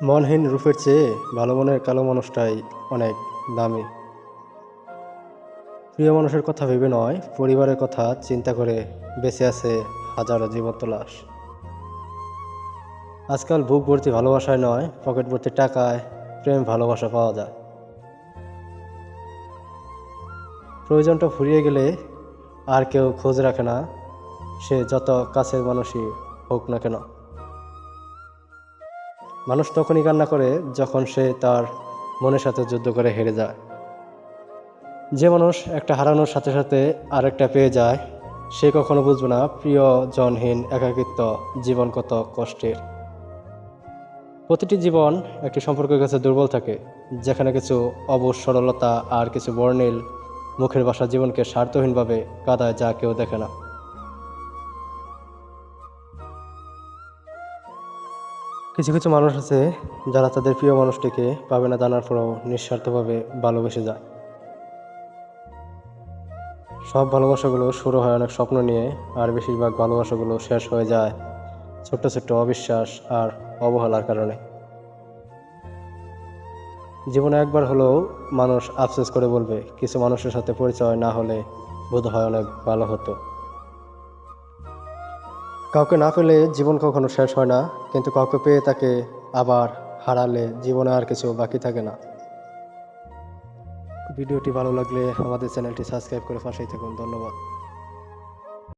মনহীন রূপের চেয়ে ভালো মনের কালো মানুষটাই অনেক দামি। প্রিয় মানুষের কথা ভেবে নয়, পরিবারের কথা চিন্তা করে বেঁচে আছে হাজারো জীবন্ত লাশ আজকাল বুক ভর্তি ভালোবাসায় নয়, পকেট ভর্তি টাকায় প্রেম ভালোবাসা পাওয়া যায়। প্রয়োজনটা ফুরিয়ে গেলে আর কেউ খোঁজ রাখে না, সে যত কাছের মানুষই হোক না কেন। মানুষ তখনই কান্না করে যখন সে তার মনের সাথে যুদ্ধ করে হেরে যায়। যে মানুষ একটা হারানোর সাথে সাথে আরেকটা পেয়ে যায়, সে কখনো বুঝবে না প্রিয় জনহীন একাকিত্ব জীবন কত কষ্টের। প্রতিটি জীবন একটি সম্পর্কের কাছে দুর্বল থাকে, যেখানে কিছু অবুজ সরলতা আর কিছু বর্ণিল মুখের বাসা জীবনকে স্বার্থহীনভাবে কাদায় যা কেউ দেখে না। কিছু কিছু মানুষ আছে যারা তাদের প্রিয় মানুষটিকে পাবে না জানার পরেও নিঃস্বার্থভাবে ভালোবেসে যায়। সব ভালোবাসাগুলো শুরু হয় অনেক স্বপ্ন নিয়ে আর বেশিরভাগ ভালোবাসাগুলো শেষ হয়ে যায় ছোট্ট ছোট্ট অবিশ্বাস আর অবহেলার কারণে। জীবনে একবার হলেও মানুষ আফসোস করে বলবে, কিছু মানুষের সাথে পরিচয় না হলে বোধ হয় অনেক ভালো হতো। কাউকে না পেলে জীবন কখনো শেষ হয় না, কিন্তু কাউকে পেয়ে তাকে আবার হারালে জীবনে আর কিছু বাকি থাকে না। ভিডিওটি ভালো লাগলে আমাদের চ্যানেলটি সাবস্ক্রাইব করে পাশেই থাকুন। ধন্যবাদ।